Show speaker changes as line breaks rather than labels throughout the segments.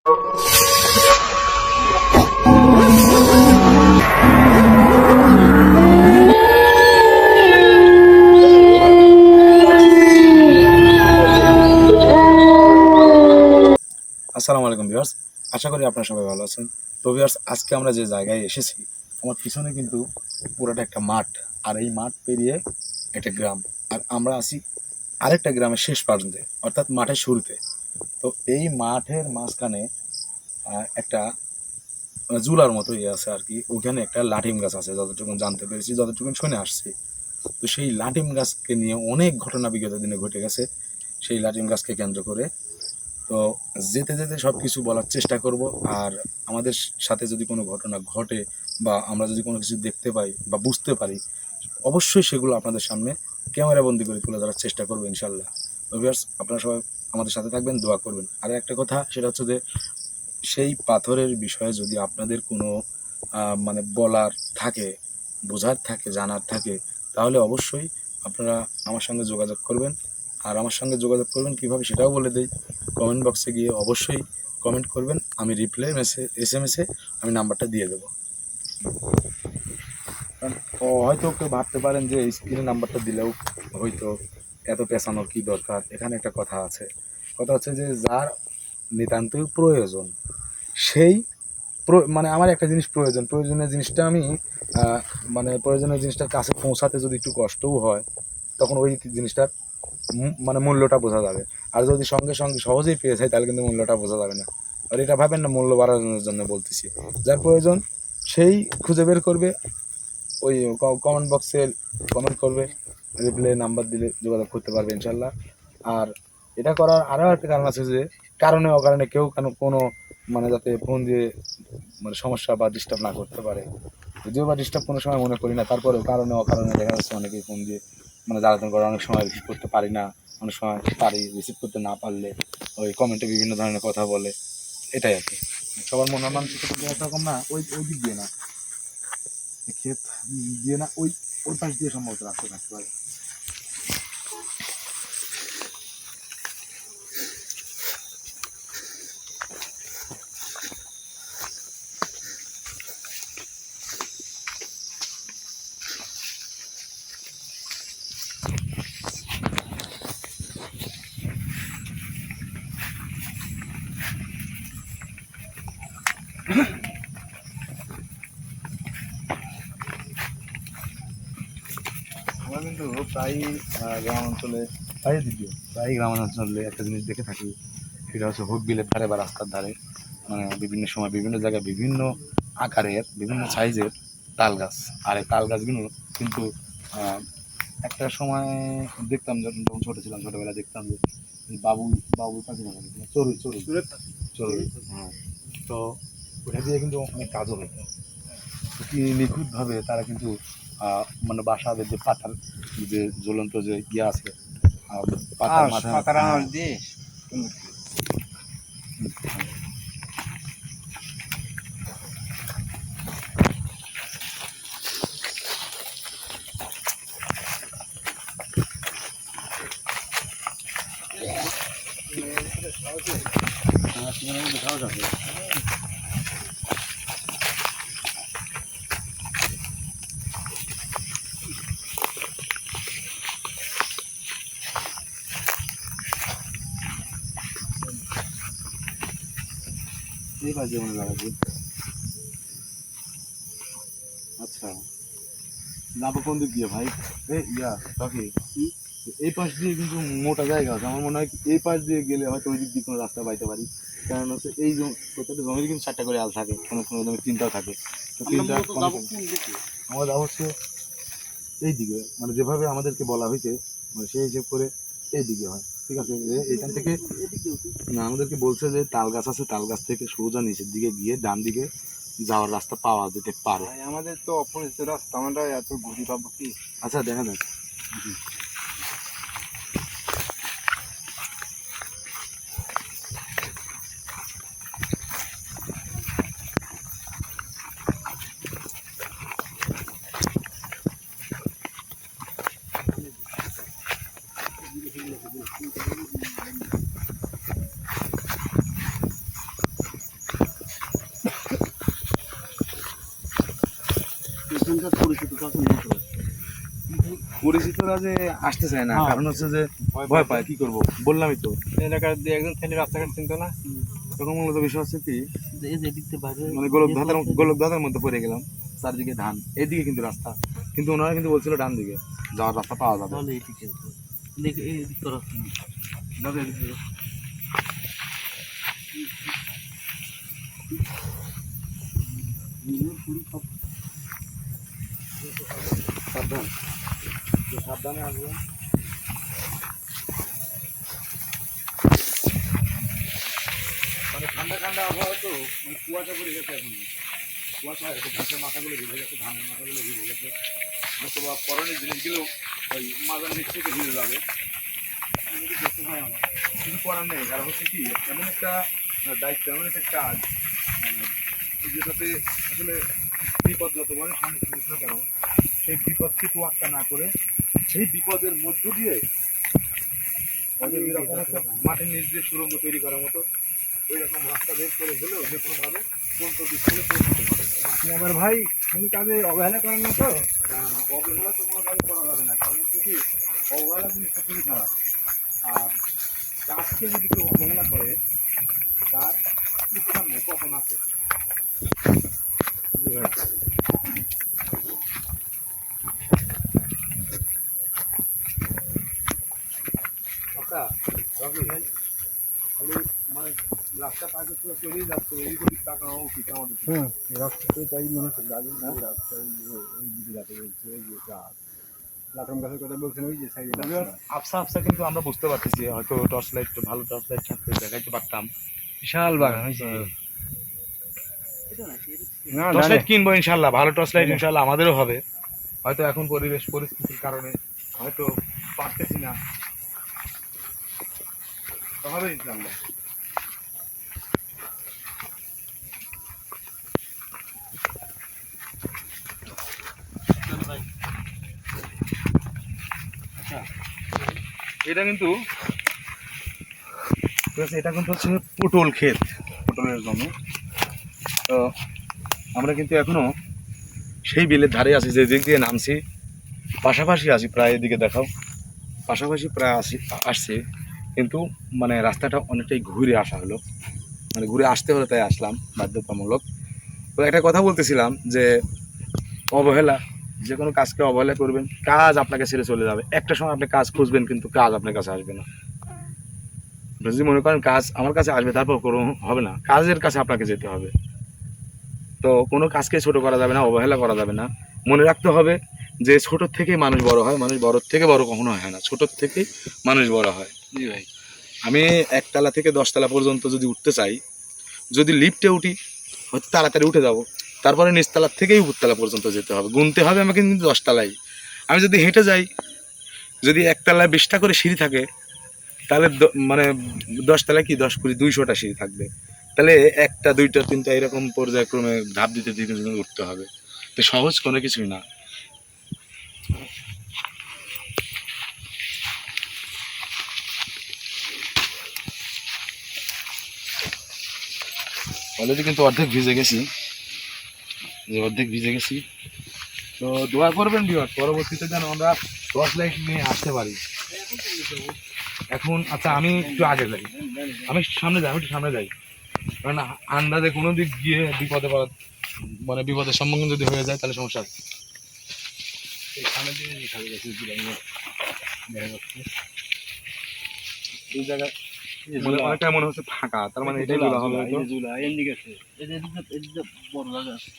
আসসালামু আলাইকুম ভিউয়ার্স, আশা করি আপনারা সবাই ভালো আছেন। তো ভিউয়ার্স, আজকে আমরা যে জায়গায় এসেছি, আমার পিছনে কিন্তু পুরোটা একটা মাঠ, আর এই মাঠ পেরিয়ে একটা গ্রাম। আর আমরা আছি আরেকটা গ্রামের শেষ প্রান্তে অর্থাৎ মাঠের শুরুতে। তো এই মাঠের মাঝখানে একটা জুলার মতো ইয়ে আছে আর কি। ওখানে একটা লাঠিম গাছ আছে যতটুকু জানতে পেরেছি যতটুকু শুনে আসছি। তো সেই লাঠিম গাছকে নিয়ে অনেক ঘটনা বিগত দিনে ঘটে গেছে, সেই লাঠিম গাছকে কেন্দ্র করে। তো যেতে যেতে সব কিছু বলার চেষ্টা করব, আর আমাদের সাথে যদি কোনো ঘটনা ঘটে বা আমরা যদি কোনো কিছু দেখতে পাই বা বুঝতে পারি, অবশ্যই সেগুলো আপনাদের সামনে ক্যামেরা বন্দি করে তুলে ধরার চেষ্টা করব ইনশাল্লাহ তো ভিউয়ার্স আপনারা সবাই আমাদের সাথে থাকবেন, দোয়া করবেন। আর একটা কথা, সেটা হচ্ছে যে সেই পাথরের বিষয়ে যদি আপনাদের কোনো মানে বলার থাকে, বোঝার থাকে, জানার থাকে, তাহলে অবশ্যই আপনারা আমার সঙ্গে যোগাযোগ করবেন। আর আমার সঙ্গে যোগাযোগ করবেন কীভাবে সেটাও বলে দেই। কমেন্ট বক্সে গিয়ে অবশ্যই কমেন্ট করবেন। আমি রিপ্লাই মেসেজ এস এম এসে আমি নাম্বারটা দিয়ে দেবো। হয়তো কেউ ভাবতে পারেন যে স্ক্রিনে নাম্বারটা দিলেও হয়তো এত পেছানোর কী দরকার? এখানে একটা কথা আছে। কথা হচ্ছে যে, যার নিতান্তই প্রয়োজন, সেই মানে আমার একটা জিনিস প্রয়োজন। প্রয়োজনীয় জিনিসটা আমি মানে প্রয়োজনীয় জিনিসটার কাছে পৌঁছাতে যদি একটু কষ্টও হয়, তখন ওই জিনিসটার মানে মূল্যটা বোঝা যাবে। আর যদি সঙ্গে সঙ্গে সহজেই পেয়ে যায় তাহলে কিন্তু মূল্যটা বোঝা যাবে না। আর এটা ভাবেন না, মূল্য বাড়ানোর জন্য বলতেছি। যার প্রয়োজন, সেই খুঁজে বের করবে, ওই কমেন্ট বক্সে কমেন্ট করবে। রিপ্লাই নাম্বার দিলে যোগাযোগ করতে পারবে ইনশাল্লাহ আর এটা করার আরও একটা কারণ আছে যে, কারণে অকারণে কেউ কেন, কোনো মানে যাতে ফোন দিয়ে মানে সমস্যা বা ডিস্টার্ব না করতে পারে। যদিও বা ডিস্টার্ব কোনো সময় মনে করি না, তারপরেও কারণে অকারণে দেখা যাচ্ছে অনেকেই ফোন দিয়ে মানে জ্বালাতন করে, অনেক সময় রিসিভ করতে পারি না, অনেক সময় পারি রিসিভ করতে না পারলে ওই কমেন্টে বিভিন্ন ধরনের কথা বলে, এটাই আর কি। সবার মনে কিন্তু একরকম না, ওই ওই দিক দিয়ে না। ক্ষেত দিয়ে না, ওই ওই পাশ দিয়ে সম্ভবত রাস্তা থাকতে পারে আমরা কিন্তু প্রায় গ্রাম অঞ্চলে প্রায় দিকে প্রায় গ্রাম অঞ্চলে একটা জিনিস দেখে থাকি সেটা হচ্ছে হুক বিলের ধারে বা রাস্তার ধারে মানে বিভিন্ন সময় বিভিন্ন জায়গায় বিভিন্ন আকারের বিভিন্ন সাইজের তাল গাছ। আর এই তাল গাছগুলো কিন্তু একটা সময় দেখতাম যখন যখন ছোটো ছিলাম ছোটোবেলায় দেখতাম যে বাবু বাবু কাছে চড়ুই চড়ুই। চড়ুই হ্যাঁ। তো ওটা দিয়ে কিন্তু অনেক কাজও হতো। কি নিখুঁতভাবে তারা কিন্তু মানে বাসা যে পাতার যে জ্বলন্ত যে ইয়ে আছে পাতার হ্যাঁ, এই পাশ দিয়ে মনে লাগাচ্ছি আচ্ছা। যাব কোন দিক দিয়ে ভাই? এ ইয়া কাকি এই পাশ দিয়ে কিন্তু মোটা জায়গা আছে। আমার মনে হয় এই পাশ দিয়ে গেলে হয়তো ওই দিক দিয়ে কোনো রাস্তা পাইতে পারি। কারণ হচ্ছে এই প্রত্যেকটা জমির কিন্তু চারটা করে আল থাকে। কোনো কোনো জমি তিনটাও থাকে। তো তিনটা আমরা হচ্ছে এই দিকে মানে যেভাবে আমাদেরকে বলা হয়েছে মানে সেই হিসেব করে এই দিকে হয়। ঠিক আছে এখান থেকে না আমাদেরকে বলছে যে তাল গাছ আছে তাল গাছ থেকে সোজা নিচের দিকে গিয়ে ডান দিকে যাওয়ার রাস্তা পাওয়া যেতে পারে।
আমাদের তো অপরিচিত রাস্তা আমরা এত ঘুরি পাবো কি?
আচ্ছা দেখা যাক। পরিচিতরা যে আসতে চায় না
হ্যাঁ।
কারণ হচ্ছে যে ভয় পায়। কি করব? বললামই তো।
এলাকার দিয়ে একজন ছেলে রাস্তাঘাট চিনতো না?
তখন মূলত বিষয় হচ্ছে কি মানে গোলক ধাঁধার গোলক ধাঁধার মধ্যে পড়ে গেলাম চারদিকে ধান এদিকে কিন্তু রাস্তা। কিন্তু ওনারা কিন্তু বলছিল ডান দিকে যাওয়ার রাস্তা পাওয়া যাবে
তাহলে এদিকে আছে। এদিকে এই দিক করা আছে।
যাবে এদিকে। সাবধান একটু সাবধানে আসবেন ঠান্ডা ঠান্ডা আবহাওয়া তো মানে কুয়াশা পড়ে গেছে এখন। কুয়াশা হয়ে গেছে ঘাসের মাথাগুলো ভিজে গেছে, ধানের মাথাগুলো ভিজে গেছে। অথবা পরনের জিনিসগুলো ওই মাজার নিচ থেকে ভিজে যাবে। দেখতে হয় আমার। কিছু করার নেই, কারণ হচ্ছে কি, এমন একটা দায়িত্ব, এমন একটা কাজ যেটাতে আসলে বিপদ যত বড় সামনে কেন সেই বিপদকে তোয়াক্কা না করে সেই বিপদের মধ্য দিয়ে তাদের এরকম মাটির নিচ দিয়ে সুরঙ্গ তৈরি করার মতো ওই রকম রাস্তা বের করে হলেও যে কোনোভাবে গন্তব্যস্থলে পৌঁছতে পারে।
আমার ভাই তুমি কাজে অবহেলা করেন না তো?
অবহেলা তো কোনো কাজে করা যাবে না কারণ হচ্ছে কি অবহেলা জিনিসটা খুবই খারাপ। আর কাজকে যদি কেউ অবহেলা করে তার উত্থান নেই কখন আছে আচ্ছা রবি ভাই খালি মানে রাস্তা পাশে পুরো চলেই যাচ্ছে এই দিকে টাকা হওয়া উচিত আমাদের
হুম রাস্তাতে তাই মনে হচ্ছে গাড়ি না? রাস্তায় ওই দিকে যাতে বলছে যে গাছ লাটন গাছের কথা বলছেন ওই যে সাইডে
আফসা আফসা কিন্তু আমরা বুঝতে পারতেছি হয়তো টর্চ লাইট ভালো টর্চ লাইট থাকতে দেখাইতে পারতাম।
বিশাল বাগান হয়েছে
টর্চ লাইট কিনবো ইনশাল্লাহ ভালো টর্চ লাইট
হ্যাঁ।
ইনশাল্লাহ আমাদেরও হবে। হয়তো এখন পরিবেশ পরিস্থিতির কারণে হয়তো পারতেছি না। তো ইনশাল্লাহ। আচ্ছা। এটা কিন্তু এটা কিন্তু হচ্ছে পটল ক্ষেত, পটলের জন্য তো আমরা কিন্তু এখনও সেই বিলের ধারে আছি, যে দিক দিয়ে নামছি। পাশাপাশি আছি, প্রায় এদিকে দেখাও। পাশাপাশি প্রায় আসি আসছি। কিন্তু মানে রাস্তাটা অনেকটাই ঘুরে আসা হলো। মানে ঘুরে আসতে হলো তাই আসলাম, বাধ্যতামূলক। তো একটা কথা বলতেছিলাম যে, অবহেলা, যে কোনো কাজকে অবহেলা করবেন, কাজ আপনাকে ছেড়ে চলে যাবে। একটা সময় আপনি কাজ খুঁজবেন, কিন্তু কাজ আপনার কাছে আসবে না। আপনি যদি মনে করেন কাজ আমার কাছে আসবে, তারপর কোনো হবে না। কাজের কাছে আপনাকে যেতে হবে। তো কোনো কাজকে ছোট করা যাবে না, অবহেলা করা যাবে না। মনে রাখতে হবে যে ছোট থেকে মানুষ বড় হয়, মানুষ বড় থেকে বড় কখনো হয় না। ছোট থেকে মানুষ বড় হয়।
জি ভাই।
আমি একতলা থেকে দশতলা পর্যন্ত যদি উঠতে চাই, যদি লিফটে উঠি, হয়তো তাড়াতাড়ি উঠে যাব। তারপরে নিচতলা থেকেই উপরতলা পর্যন্ত যেতে হবে। গুনতে হবে আমাকে কিন্তু দশতলাই। আমি যদি হেঁটে যাই, যদি একতলায় বিশটা করে সিঁড়ি থাকে, তাহলে মানে দশতলায় কি দশ কুড়ি দুইশোটা সিঁড়ি থাকবে। তাহলে একটা, দুইটা, তিনটা এরকম পর্যায়ক্রমে ধাপ দিতে দিতে উঠতে হবে। তো সহজ কোনো কিছুই না। অলরেডি কিন্তু অর্ধেক ভিজে গেছি। যে অর্ধেক ভিজে গেছি। তো দোয়া করবেন বিভাগ পরবর্তীতে যেন আমরা টর্চ লাইট নিয়ে আসতে পারি। এখন আচ্ছা আমি একটু আগে যাই। আমি সামনে যাই, আমি একটু সামনে যাই। কারণ আন্দাজে কোনো দিক গিয়ে বিপদে মানে বিপদের সম্মুখীন যদি হয়ে যায়, তাহলে সমস্যা আছে। এই জায়গায় মনে অনেকটা মনে হচ্ছে ফাঁকা তার মানে এটাই বলা হবে হয়তো।
জুলা এদিকে আছে
এদিকে বড় জায়গা আছে।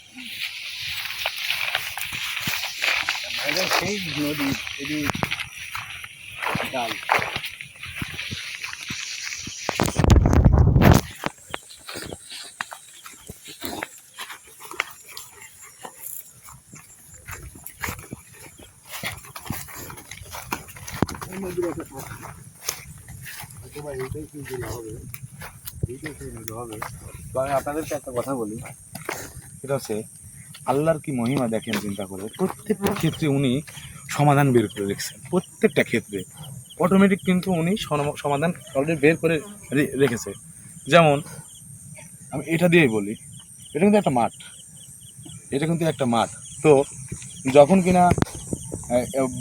সেই নদী এদি ডাল
তো আমি আপনাদেরকে একটা কথা বলি। সেটা হচ্ছে, আল্লাহর কি মহিমা দেখেন চিন্তা করে, প্রত্যেকটা ক্ষেত্রে উনি সমাধান বের করে রেখেছেন। প্রত্যেকটা ক্ষেত্রে। অটোমেটিক কিন্তু উনি সমাধান অলরেডি বের করে রেখেছে। যেমন, আমি এটা দিয়েই বলি, এটা কিন্তু একটা মাঠ। এটা কিন্তু একটা মাঠ। তো, যখন কিনা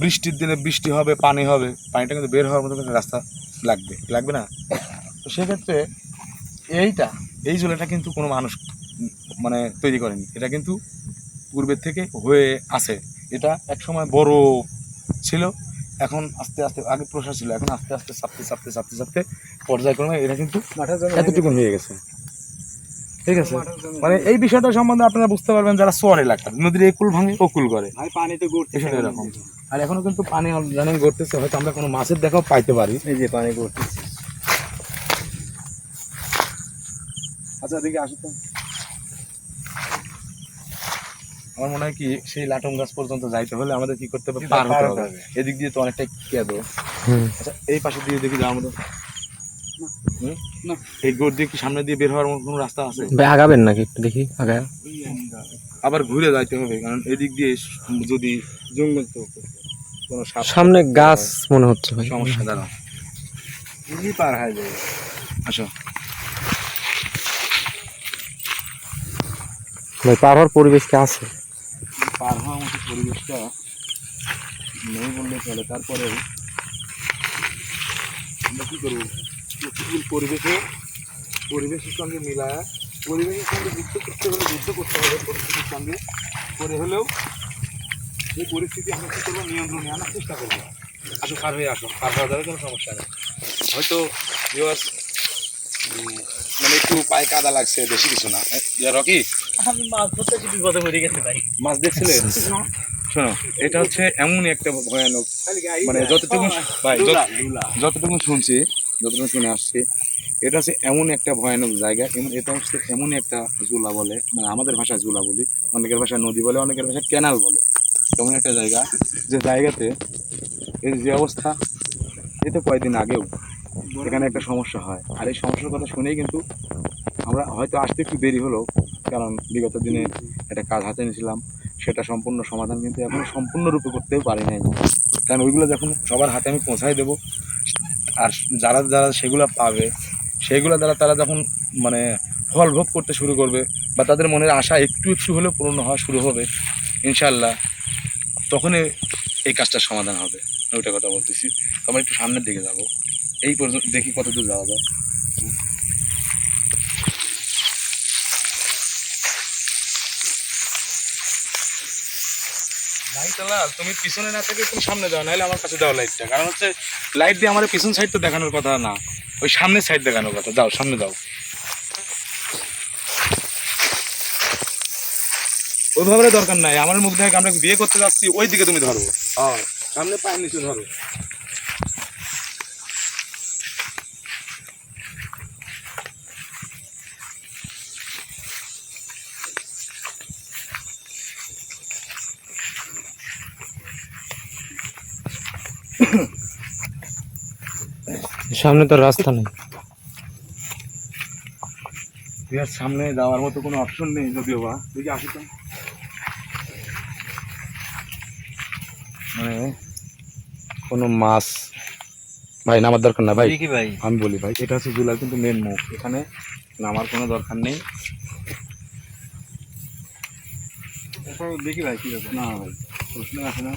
বৃষ্টির দিনে বৃষ্টি হবে, পানি হবে, পানিটা কিন্তু বের হওয়ার মতো রাস্তা লাগবে লাগবে না? তো সেক্ষেত্রে এইটা এই জলাটা কিন্তু কোনো মানুষ মানে তৈরি করেনি। এটা কিন্তু পূর্বের থেকে হয়ে আছে। এটা একসময় বড় ছিল এখন আস্তে আস্তে আগে প্রসার ছিল এখন আস্তে আস্তে চাপতে চাপতে চাপতে চাপতে পর্যায়ক্রমে এটা কিন্তু এতটুকু হয়ে গেছে। ঠিক আছে? মানে এই বিষয়টা সম্বন্ধে আপনারা বুঝতে পারবেন যারা চর এলাকা নদীর একুল ভাঙে ওকুল করে।
ভাই পানি তো ঘুরছে
এরকম। আর এখনও কিন্তু পানি রানিং করতেছে হয়তো আমরা কোনো মাছের দেখাও পাইতে পারি।
এই যে পানি ঘুরতেছে
আচ্ছা দেখি আসো তো। আমার মনে হয় কি সেই লাটম গাছ পর্যন্ত যাইতে হলে আমাদের কি করতে হবে? পার হতে হবে। এদিক দিয়ে তো অনেকটা কেঁদো। আচ্ছা এই পাশে দিয়ে দেখি যাওয়ার মতো হুম?
না।
এই গোড় দিয়ে কি সামনে দিয়ে বের হওয়ার কোনো রাস্তা আছে?
ভাই আগাবেন নাকি একটু দেখি? আগায়।
আবার ঘুরে যাইতে হবে কারণ এদিক দিয়ে যদি জঙ্গল তো কোনো সাপ
সামনে গাছ মনে হচ্ছে ভাই।
সমস্যা দাঁড়াও।
ইজি পার হয়ে যাবে
আসো।
ভাই পার হওয়ার পরিবেশ কি আছে?
পার হওয়ার মতো পরিবেশটা নেই বললে চলে। তারপরে আমরা কী করব? প্রতিকূল পরিবেশে পরিবেশের সঙ্গে মিলায় পরিবেশের সঙ্গে যুদ্ধ করতে হলে যুদ্ধ করতে হবে পরিস্থিতির সঙ্গে। করে হলেও এই পরিস্থিতি আমরা কী করব? নিয়ন্ত্রণে আনার চেষ্টা করব। আসো পার হয়ে আসো পার হওয়া যাবে কোনো সমস্যা নেই। হয়তো viewers, মানে একটু পায়ে কাদা লাগছে বেশি কিছু না। রকি?
আমি মাছ ধরতে কি বিপদে পড়ে গেছে ভাই।
মাছ দেখছিলে? শোনো। এটা হচ্ছে এমনই একটা ভয়ানক মানে যতটুকু ভাই যত- যতটুকু শুনছি যতটুকু শুনে আসছি এটা হচ্ছে এমন একটা ভয়ানক জায়গা। এমন এটা হচ্ছে এমন একটা জুলা বলে মানে আমাদের ভাষায় জুলা বলি অনেকের ভাষায় নদী বলে অনেকের ভাষায় ক্যানাল বলে। এমন একটা জায়গা, যে জায়গাতে এর যে অবস্থা এই তো কয়েকদিন আগেও এখানে একটা সমস্যা হয়। আর এই সমস্যার কথা শুনেই কিন্তু আমরা হয়তো আসতে একটু দেরি হলো কারণ বিগত দিনে একটা কাজ হাতে নিয়েছিলাম, সেটা সম্পূর্ণ সমাধান কিন্তু এখন সম্পূর্ণরূপে করতেও পারি নাই। কারণ ওইগুলো যখন সবার হাতে আমি পৌঁছাই দেবো, আর যারা যারা সেগুলো পাবে, সেগুলো দ্বারা তারা যখন মানে ফল ভোগ করতে শুরু করবে, বা তাদের মনের আশা একটু একটু হলেও পূর্ণ হওয়া শুরু হবে ইনশাল্লাহ তখনই এই কাজটার সমাধান হবে। ওইটা কথা বলতেছি। আমরা একটু সামনের দিকে যাব। এই পর্যন্ত দেখি কত দূর যাওয়া যায়। তুমি পিছনে না থেকে তুমি সামনে যাও, নাহলে আমার কাছে দাও লাইটটা। কারণ হচ্ছে, লাইট দিয়ে আমার পিছন সাইড তো দেখানোর কথা না। ওই সামনের সাইড দেখানোর কথা। যাও, সামনে যাও। ওইভাবে দরকার নাই। আমার মুখ দেখে আমরা বিয়ে করতে যাচ্ছি ওই দিকে তুমি ধরো। হ্যাঁ সামনে পায়ের নিচে ধরো।
সামনে তো রাস্তা নেই।
সামনে যাওয়ার মতো কোনো অপশন নেই যদিও বা। দেখি আসি মানে কোনো মাছ। ভাই নামার দরকার না ভাই?
ভাই।
আমি বলি ভাই এটা হচ্ছে জুলার কিন্তু মেন মুখ। এখানে নামার কোনো দরকার নেই।
দেখি ভাই কি
না ভাই প্রশ্ন আসে না।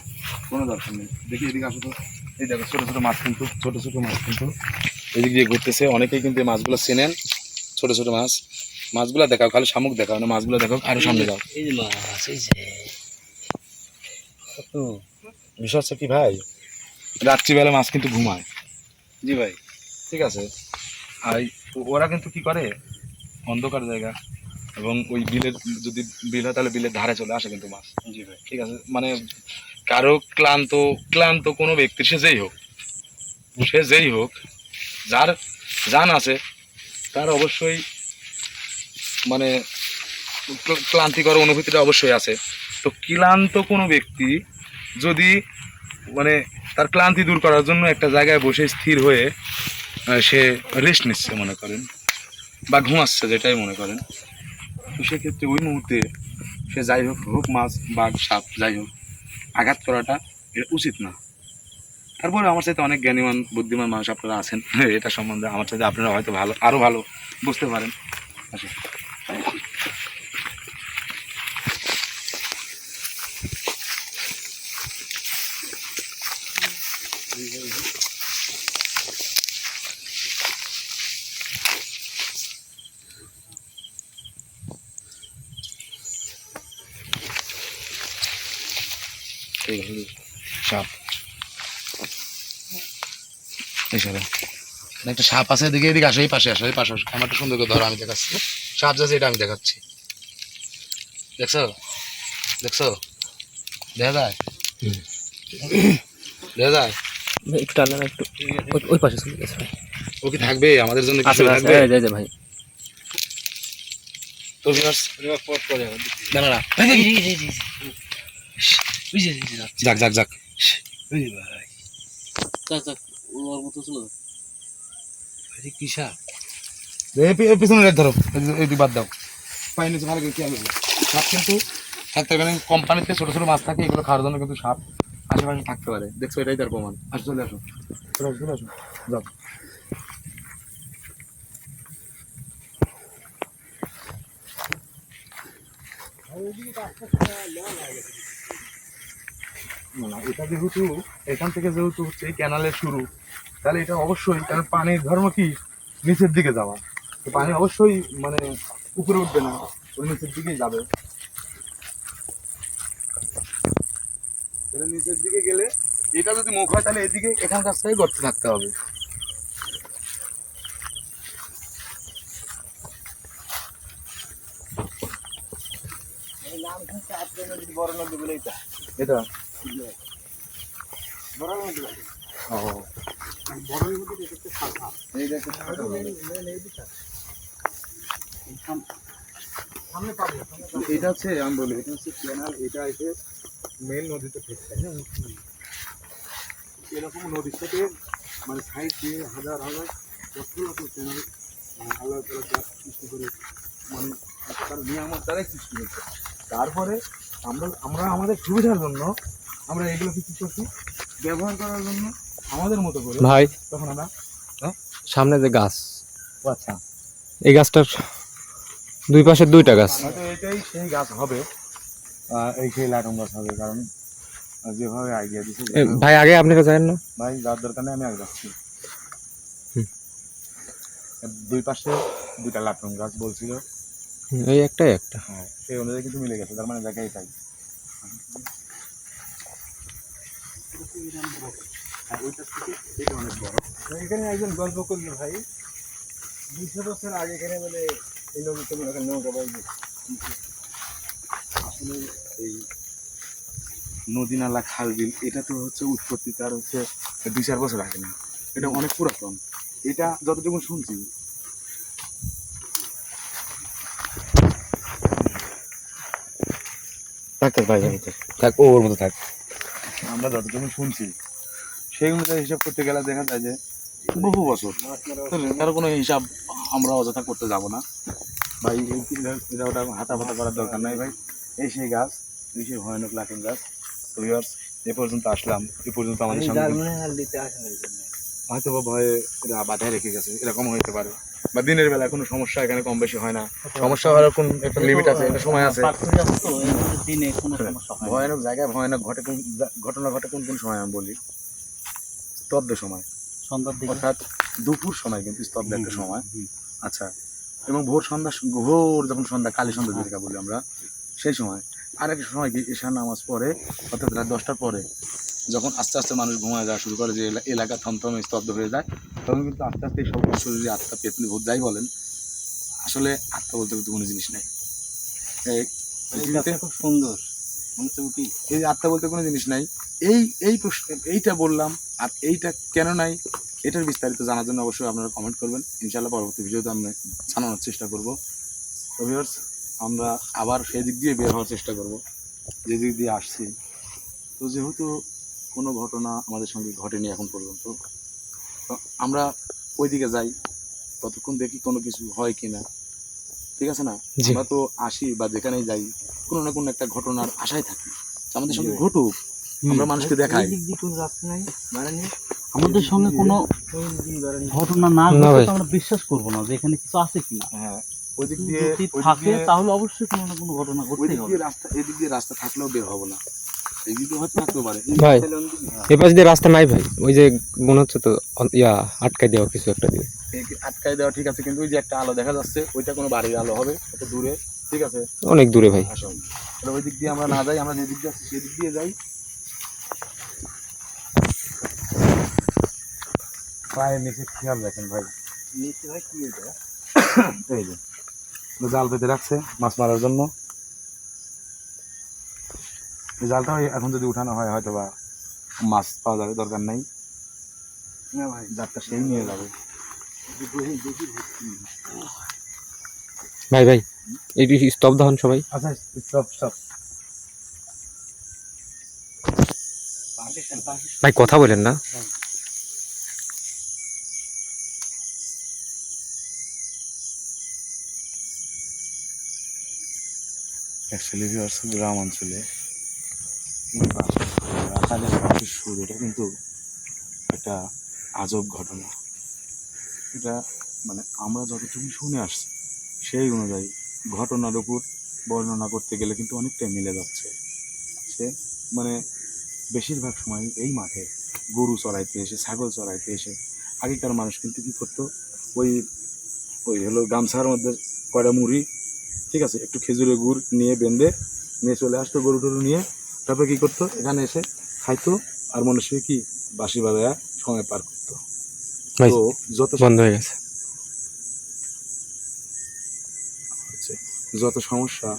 কোনো দরকার নেই। দেখি এদিকে আসো তো। এই দেখো ছোটো ছোটো মাছ কিন্তু। ছোটো ছোটো মাছ কিন্তু। এদিক দিয়ে ঘুরতেছে। অনেকেই কিন্তু এই মাছগুলো চেনেন। ছোটো ছোটো মাছ। মাছগুলো দেখাও খালি শামুক দেখাও। না মাছগুলো দেখাও আরও সামনে যাও।
এই মাছ এই যে।
বিষয় হচ্ছে কি ভাই? রাত্রিবেলা মাছ কিন্তু ঘুমায়।
জি ভাই।
ঠিক আছে? আর ওরা কিন্তু কি করে? অন্ধকার জায়গা। এবং ওই বিলের যদি বিল হয় তাহলে বিলের ধারে চলে আসে কিন্তু মাছ।
জি ভাই।
ঠিক আছে? মানে কারও ক্লান্ত ক্লান্ত কোনো ব্যক্তি সে যেই হোক সে যেই হোক যার জান আছে তার অবশ্যই মানে ক্লান্তিকর অনুভূতিটা অবশ্যই আছে। তো ক্লান্ত কোনো ব্যক্তি যদি মানে তার ক্লান্তি দূর করার জন্য একটা জায়গায় বসে স্থির হয়ে সে রেস্ট নিচ্ছে মনে করেন, বা ঘুমাচ্ছে যেটাই মনে করেন, তো সেক্ষেত্রে ওই মুহূর্তে সে যাই হোক হোক মাছ, বাঘ, সাপ, যাই হোক, আঘাত করাটা এটা উচিত না। তারপরে আমার সাথে অনেক জ্ঞানীমান, বুদ্ধিমান মানুষ আপনারা আছেন, এটা সম্বন্ধে আমার সাথে আপনারা হয়তো ভালো আরও ভালো বুঝতে পারেন। আচ্ছা এই দেখো, সাপ সারা একটা সাপ আছে এদিকে এদিকে আসো এই পাশে আসো এই পাশে আসো। ক্যামেরাটা সুন্দর করে ধরো আমি দেখাচ্ছি। সাপ যাচ্ছে এটা আমি দেখাচ্ছি। দেখছ? দেখছ? দেখা যায়? দেখা যায়?
একটু টান একটু। ওই- ওই পাশে চলে গেছে ভাই।
ও কি থাকবে? আমাদের জন্য কিছু থাকবে
ভাই।
তো
করে
না না না। যাক যাক যাক।
ভাই। যাক, যাক, ওর মতো চলে যাক। আরে কি সাপ?
এই পিছনে রেট ধরো। এই- এই বাদ দাও। পানি নিচে ভালো করে কি হবে? সাপ কিন্তু থাকতে পারে কোম্পানিতে ছোট ছোট মাছ থাকে এগুলো খাওয়ার জন্য কিন্তু সাপ আশেপাশে থাকতে পারে। দেখছ এটাই তার প্রমাণ। আসো চলে আসো। চলে আসো চলে আসো। যাও। না, এটা যেহেতু, এখান থেকে যেহেতু হচ্ছে ক্যানালের শুরু, তাহলে এটা অবশ্যই, কারণ পানির ধর্ম কি? নিচের দিকে যাওয়া। তো পানি অবশ্যই মানে উপরে উঠবে না ওই নিচের দিকেই যাবে। নিচের দিকে গেলে, এটা যদি মুখ হয়, তাহলে এদিকে এখানকার থেকে গর্তে থাকতে হবে। এটা। হচ্ছে, আমি বলি, এটা হচ্ছে ক্যানাল এটা এসে মেন নদীতে এরকম নদীর সাথে মানে সাইড দিয়ে হাজার হাজার লক্ষ লক্ষ ক্যানাল আল্লাহ তালা সৃষ্টি করে মানে তার নিয়ামত দ্বারাই সৃষ্টি করছে। তারপরে আমরা আমরা আমাদের সুবিধার জন্য আমরা এগুলো কিছু করছি। ব্যবহার করার জন্য আমাদের মতো করে
ভাই।
তখন আমরা
সামনে যে গাছ।
ও আচ্ছা।
এই গাছটার দুই পাশে দুইটা গাছ।
এটাই সেই গাছ হবে এই সেই লাটম গাছ হবে কারণ যেভাবে আইডিয়া দিচ্ছে
ভাই আগে আপনারা জানেন না।
ভাই যার দরকার নেই আমি আগে যাচ্ছি। দুই পাশে দুইটা লাটম গাছ বলছিল।
এই একটাই একটা।
হ্যাঁ সেই অনুযায়ী কিন্তু মিলে গেছে তার মানে দেখাই তাই ওইটার থেকে এটা অনেক বড়
এখানে একজন গল্প করল ভাই। দুশো বছর আগে এখানে মানে এই নদীতে মনে করেন নৌকা
আসলে এই নদী নালা খাল বিল এটা তো হচ্ছে উৎপত্তি তার হচ্ছে দুই চার বছর আগে না। এটা অনেক পুরাতন। এটা যতটুকু শুনছি
থাক ভাই
থাক ও ওর মতো থাক। আমরা যতটুকু শুনছি সেই অনুযায়ী হিসাব করতে গেলে দেখা যায় যে বহু বছর। তার কোনো হিসাব আমরা অযথা করতে যাব না। ভাই এটা ওটা হাতা ফাতা করার দরকার নাই ভাই। এই সেই গাছ এই সেই ভয়ানক লাঠিন গাছ। viewers, এ পর্যন্ত আসলাম এ পর্যন্ত আমাদের সামনে হয়তো বা ভয়ে এরা বাধায় রেখে গেছে এরকম হইতে পারে। বা দিনের বেলা কোনো সমস্যা এখানে কম বেশি হয় না। সমস্যা হওয়ার কোন একটা লিমিট আছে একটা সময় আছে।
দিনে কোনো সমস্যা
ভয়ানক জায়গায় ভয়ানক ঘটে কোন ঘটনা ঘটে কোন কোন সময় আমি বলি? স্তব্ধ সময়। অর্থাৎ দুপুর সময় কিন্তু স্তব্ধ একটা সময়। আচ্ছা এবং ভোর সন্ধ্যা ভোর যখন সন্ধ্যা কালী সন্ধ্যা যেটা বলি আমরা সেই সময়। আর একটা সময় কি? এশার নামাজ পরে অর্থাৎ রাত দশটার পরে। যখন আস্তে আস্তে মানুষ ঘুমায় যাওয়া শুরু করে যে এলা- এলাকা থমথমে স্তব্ধ হয়ে যায় তখন কিন্তু আস্তে আস্তে সব শরীরে আত্মা পেতনি ভূত যাই বলেন আসলে আত্মা বলতে কিন্তু কোনো জিনিস নেই। পৃথিবীতে
খুব সুন্দর।
এই আত্মা বলতে কোনো জিনিস নাই। এই এই প্রশ্ন এইটা বললাম আর এইটা কেন নাই এটার বিস্তারিত জানার জন্য অবশ্যই আপনারা কমেন্ট করবেন। ইনশাআল্লাহ পরবর্তী ভিডিওতে আমি জানানোর চেষ্টা করব। তো viewers, আমরা আবার সেই দিক দিয়ে বের হওয়ার চেষ্টা করব। যে দিক দিয়ে আসছি। তো যেহেতু কোনো ঘটনা আমাদের সঙ্গে ঘটেনি এখন পর্যন্ত। তো আমরা ওই দিকে যাই ততক্ষণ দেখি কোনো কিছু হয় কি না ঠিক আছে না? আমরা তো আসি বা যেখানেই যাই কোনো না কোনো একটা ঘটনার আশায় থাকি। আমাদের সঙ্গে ঘটুক আমরা মানুষকে দেখাই।
আমাদের সঙ্গে কোনো ঘটনা না
না।
তো আমরা বিশ্বাস করব না যে এখানে কিছু আছে কিনা।
হ্যাঁ ওই দিক দিয়ে
যদি থাকে তাহলে অবশ্যই কোনো না কোনো ঘটনা
দিক
হবে।
রাস্তা এদিক দিয়ে রাস্তা থাকলেও বের হব না।
ভাই এ পাশ দিয়ে রাস্তা নাই ভাই। ওই যে মনে হচ্ছে তো ইয়া আটকাই দেওয়া কিছু একটা দিয়ে।
আটকাই দেওয়া ঠিক আছে কিন্তু ওই যে একটা আলো দেখা যাচ্ছে ওইটা কোনো বাড়ির আলো হবে একটু দূরে ঠিক আছে?
অনেক দূরে ভাই।
তাহলে ওই দিক দিয়ে আমরা না যাই আমরা যেদিক যাচ্ছি সেদিক দিয়ে যাই। পায়ের নিচে খেয়াল রাখেন ভাই।
নিচে ভাই কি
এই যে জাল পেতে রাখছে মাছ মারার জন্য। জালটা এখন যদি উঠানো হয় হয়তো বা মাছ পাওয়া যাবে দরকার নাই।
না ভাই।
জালটা সেই নিয়ে যাবে।
ভাই ভাই এটি স্তব্ধ হন সবাই।
আচ্ছা স্টপ স্টপ
ভাই কথা বলেন না।
অ্যাকচুয়ালি গ্রাম অঞ্চলে রাখালের পাখির সুর এটা কিন্তু একটা আজব ঘটনা। এটা মানে আমরা যতটুকু শুনে আসছি, সেই অনুযায়ী ঘটনার উপর বর্ণনা করতে গেলে কিন্তু অনেকটাই মিলে যাচ্ছে। সে মানে বেশিরভাগ সময় এই মাঠে গরু চড়াইতে এসে, ছাগল চড়াইতে এসে, আগেকার মানুষ কিন্তু কী করতো? ওই ওই হলো গামছার মধ্যে কয়টা মুড়ি, ঠিক আছে, একটু খেজুরের গুড় নিয়ে বেঁধে নিয়ে চলে আসতো গরু টরু নিয়ে। তারপরে কী করতো? এখানে এসে খাইতো আর মানুষের কি বাঁশি বাজায়া সময় পার করতো। তো যত
বন্ধ হয়ে গেছে।
যত সমস্যা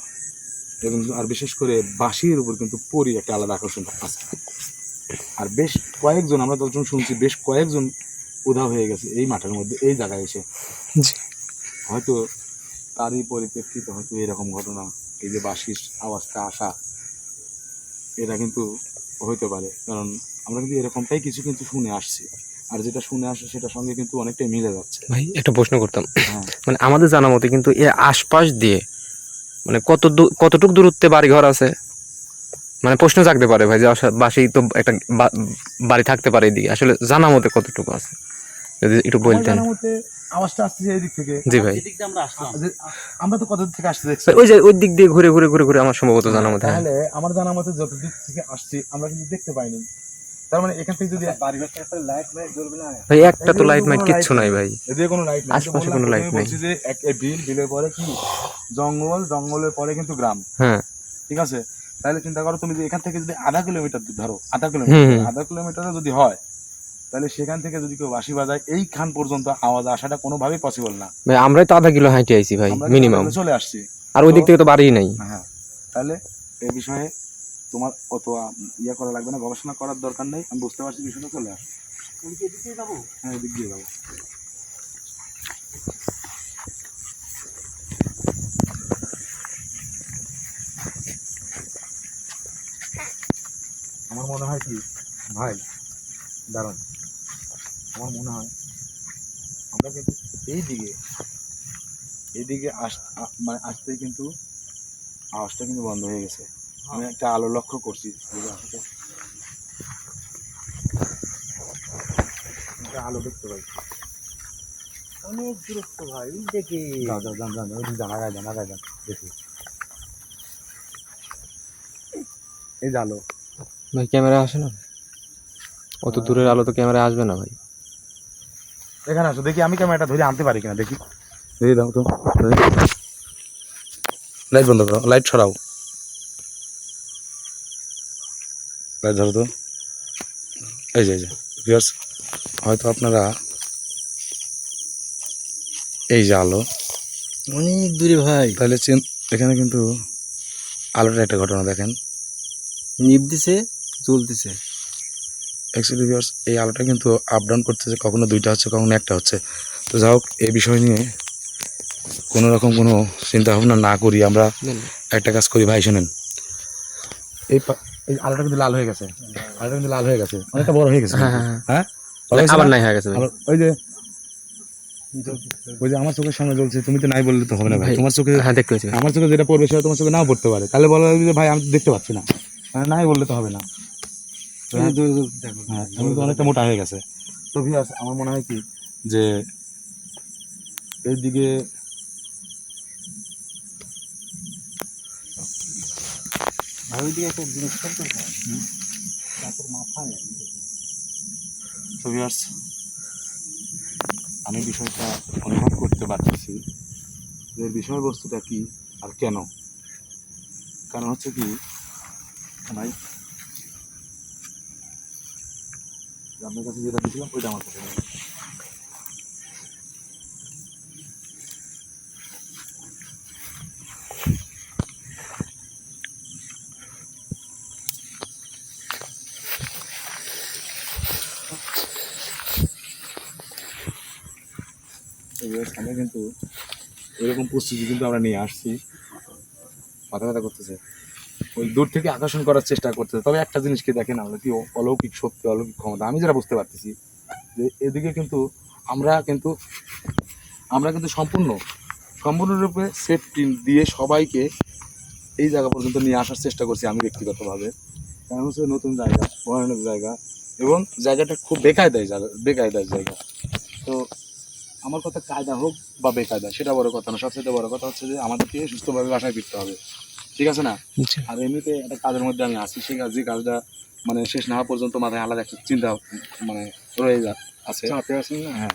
এবং আর বিশেষ করে বাঁশির উপর কিন্তু পরি একটা আলাদা আকর্ষণ আছে। আর বেশ কয়েকজন আমরা যতজন শুনছি বেশ কয়েকজন উধাও হয়ে গেছে এই মাঠের মধ্যে এই জায়গায় এসে। হয়তো তারই পরিপ্রেক্ষিতে হয়তো এরকম ঘটনা এই যে বাঁশির আওয়াজটা আসা এটা কিন্তু হইতে পারে। কারণ আমরা কিন্তু এরকমটাই কিছু কিন্তু শুনে আসছি। আর যেটা শুনে আসে সেটার সঙ্গে কিন্তু অনেকটাই মিলে যাচ্ছে।
ভাই একটা প্রশ্ন করতাম।
হ্যাঁ।
মানে আমাদের জানা মতে কিন্তু এর আশপাশ দিয়ে মানে কত দূর কতটুক দূরত্বে বাড়ি ঘর আছে? মানে প্রশ্ন জাগতে পারে ভাই যে বাসেই তো একটা বাড়ি থাকতে পারে এদিকে। আসলে জানা মতে কতটুকু আছে? যদি একটু বলতেন।
আওয়াজটা আসতেছে এই দিক থেকে।
জি ভাই।
এদিক দিয়ে আমরা আসলাম।
আমরা তো কত দূর থেকে আসতে দেখছি?
ওই যে ওই দিক দিয়ে ঘুরে ঘুরে ঘুরে ঘুরে আমার সম্ভবত জানা মতে। হ্যাঁ।
তাহলে আমার জানা মতে যত দিক থেকে আসছি আমরা কিন্তু দেখতে পাইনি। তার মানে এখান থেকে যদি
বাড়ি ঘর একটা লাইট লাইট জ্বলবে না?
ভাই একটা তো লাইট মাইট কিচ্ছু নাই ভাই।
এদিকে কোনো লাইট নেই।
আশপাশে কোনো light নেই।
বলছি যে এক বিল বিলের পরে কি? জঙ্গল জঙ্গলের পরে কিন্তু গ্রাম।
হ্যাঁ।
ঠিক আছে? তাহলে চিন্তা করো তুমি যে এখান থেকে যদি আধা কিলোমিটার ধরো আধা কিলোমিটার আধা কিলোমিটার যদি হয় তাহলে সেখান থেকে যদি কেউ বাঁশি বাজায় এইখান পর্যন্ত আওয়াজ আসাটা কোনোভাবেই পসিবল না।
আমরাই তো আধা কিলো হাইটে আইছি ভাই মিনিমাম
চলে আসছি।
আর ওই দিক থেকে তো বাড়িই নাই।
হ্যাঁ তাহলে এই বিষয়ে তোমার অত ইয়ে করা লাগবে না গবেষণা করার দরকার নেই আমি বুঝতে পারছি বিষয়টা চলে আস। হ্যাঁ এদিক দিয়ে যাব। আমার মনে হয় কি? ভাই দাঁড়ান। আমার মনে হয় আমরা কিন্তু এই দিকে এইদিকে আস মানে আসতেই কিন্তু আওয়াজটা কিন্তু বন্ধ হয়ে গেছে। আমি একটা আলো লক্ষ্য করছি। আলো দেখতে পাই।
অনেক দূরত্ব ভাই দেখি
জানা যাও জানা যান দেখি। এই যে আলো।
ভাই ক্যামেরা আসে না? অত দূরের আলো তো ক্যামেরা আসবে না ভাই।
এখানে আসো দেখি আমি ক্যামেরাটা ধরে আনতে পারি কিনা দেখি। দেখি দাও তো লাইট বন্ধ করো লাইট ছড়াও লাইট ধরো তো। এই যে এই যে ভিউয়ার্স হয়তো আপনারা এই যে আলো
অনেক দূরে ভাই।
তাহলে চিন- এখানে কিন্তু আলোটা একটা ঘটনা দেখেন।
নিপ দিছে জ্বলতেছে।
অ্যাকচুয়ালি ভিউয়ার্স এই আলোটা কিন্তু আপ ডাউন করতেছে কখনো দুইটা হচ্ছে কখনো একটা হচ্ছে। তো যাই হোক এই বিষয় নিয়ে কোনো রকম কোনো চিন্তা ভাবনা না করি আমরা একটা কাজ করি ভাই শোনেন। এই এই আলোটা কিন্তু লাল হয়ে গেছে। আলোটা কিন্তু লাল হয়ে গেছে। অনেকটা বড় হয়ে গেছে।
হ্যাঁ হ্যাঁ। হ্যাঁ। আবার নাই হয়ে গেছে
ওই যে ওই যে আমার চোখের সামনে জ্বলছে তুমি তো নাই বললে তো হবে না ভাই। তোমার চোখে
হ্যাঁ দেখতে পাচ্ছি
আমার চোখে যেটা পড়বে সেটা তোমার চোখে নাও পড়তে পারে। তাহলে বলা যাবে যে ভাই আমি দেখতে পাচ্ছি না। হ্যাঁ, নাই বললে তো হবে না। তুমি তো অনেকটা মোটা হয়ে গেছে। তো ভিউয়ার্স আমার মনে হয় কি যে এইদিকে
ভাই ওইদিকে একটা জিনিস করতে তারপর মাথায়
তো ভিউয়ার্স আমি বিষয়টা অনুভব করতে পারতেছি যে বিষয়বস্তুটা কি আর কেন? কারণ হচ্ছে কি ভাই আপনার কাছে যেটা দিয়েছিলাম, ওইটা আমার কাছে। আমরা কিন্তু এরকম পরিস্থিতি কিন্তু আমরা নিয়ে আসছি। মাথা ব্যথা করতেছে। ওই দূর থেকে আকর্ষণ করার চেষ্টা করতেছে। তবে একটা জিনিসকে দেখেন আমরা কি, অলৌকিক শক্তি, অলৌকিক ক্ষমতা, আমি যেটা বুঝতে পারতেছি যে এদিকে কিন্তু আমরা কিন্তু আমরা কিন্তু সম্পূর্ণ, সম্পূর্ণরূপে সেফটি দিয়ে সবাইকে এই জায়গা পর্যন্ত নিয়ে আসার চেষ্টা করছি আমি ব্যক্তিগতভাবে। কারণ হচ্ছে নতুন জায়গা, ভয়ানক জায়গা এবং জায়গাটা খুব বেকায়দায় জায়গা, বেকায়দার জায়গা। তো আমার কথা কায়দা হোক বা বেকায়দা, সেটা বড় কথা না, সবচেয়ে বড় কথা হচ্ছে যে আমাদেরকে সুস্থভাবে বাসায় ফিরতে হবে। ঠিক আছে না? আর এমনিতে একটা কাজের মধ্যে আমি আছি সেই কাজ যে কাজটা মানে শেষ না হওয়া পর্যন্ত মাথায় আলাদা একটা চিন্তা মানে রয়ে যা আছে।
চাপে আছেন না?
হ্যাঁ।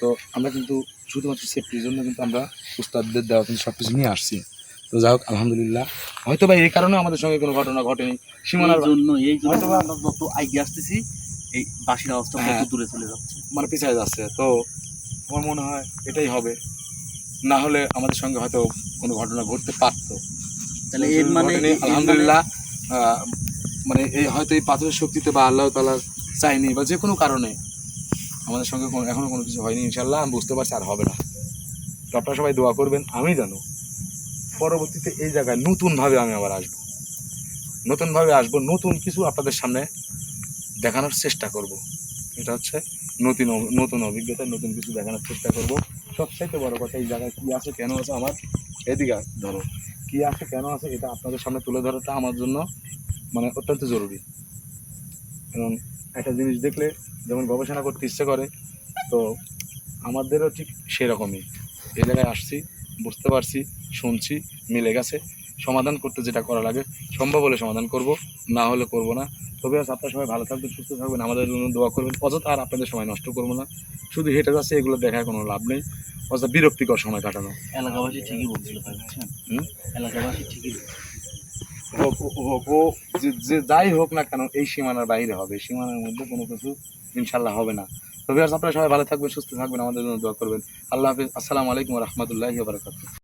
তো আমরা কিন্তু শুধুমাত্র সেফটির জন্য কিন্তু আমরা উস্তাদদের দেওয়া কিন্তু সব কিছু নিয়ে আসছি। তো যাই হোক আলহামদুলিল্লাহ। হয়তো বা এই কারণে আমাদের সঙ্গে কোনো ঘটনা ঘটেনি। সীমানার
জন্য এই
হয়তো বা-
আমরা যত এগিয়ে আসতেছি এই বাসির অবস্থা
হ্যাঁ।
কত দূরে চলে যাচ্ছে।
মানে পিছায় যাচ্ছে। তো আমার মনে হয় এটাই হবে। না হলে আমাদের সঙ্গে হয়তো কোনো ঘটনা ঘটতে পারতো।
তাহলে এর মানে এর মানে-
আলহামদুলিল্লাহ মানে এই হয়তো এই পাথরের শক্তিতে বা আল্লাহ তালার চাইনি বা যে কোনো কারণে আমাদের সঙ্গে কোনো এখনও কোনো কিছু হয়নি ইনশাল্লাহ আমি বুঝতে পারছি আর হবে না। তো আপনারা সবাই দোয়া করবেন আমি জানো পরবর্তীতে এই জায়গায় নতুনভাবে আমি আবার আসব। নতুনভাবে আসব নতুন কিছু আপনাদের সামনে দেখানোর চেষ্টা করব। এটা হচ্ছে নতুন নতুন অভিজ্ঞতা নতুন কিছু দেখানোর চেষ্টা করব। সবচাইতে বড় কথা এই জায়গায় কী আছে কেন আছে আমার? এদিকে ধরো। কী আছে, কেন আছে, এটা আপনাদের সামনে তুলে ধরাটা আমার জন্য মানে অত্যন্ত জরুরি। কারণ একটা জিনিস দেখলে যেমন গবেষণা করতে ইচ্ছে করে, তো আমাদেরও ঠিক সেরকমই। এ জায়গায় আসছি, বুঝতে পারছি, শুনছি, মিলে গেছে। সমাধান করতে যেটা করা লাগে সম্ভব হলে সমাধান করব না হলে করব না। তবে আজ আপনারা সবাই ভালো থাকবেন সুস্থ থাকবেন আমাদের জন্য দোয়া করবেন। অযথা আর আপনাদের সময় নষ্ট করব না। শুধু হেঁটে যাচ্ছে এগুলো দেখায় কোনো লাভ নেই। অযথা বিরক্তিকর সময় কাটানো।
এলাকাবাসী ঠিকই বলছিল? এলাকাবাসী ঠিকই
ও- যে- যাই হোক না কেন এই সীমানার বাইরে হবে। সীমানার মধ্যে কোনো কিছু ইনশাল্লাহ হবে না। তবে আপনারা সবাই ভালো থাকবেন সুস্থ থাকবেন আমাদের জন্য দোয়া করবেন। আল্লাহ হাফিজ। আসসালামু আলাইকুম রহমতুল্লাহি বারকাত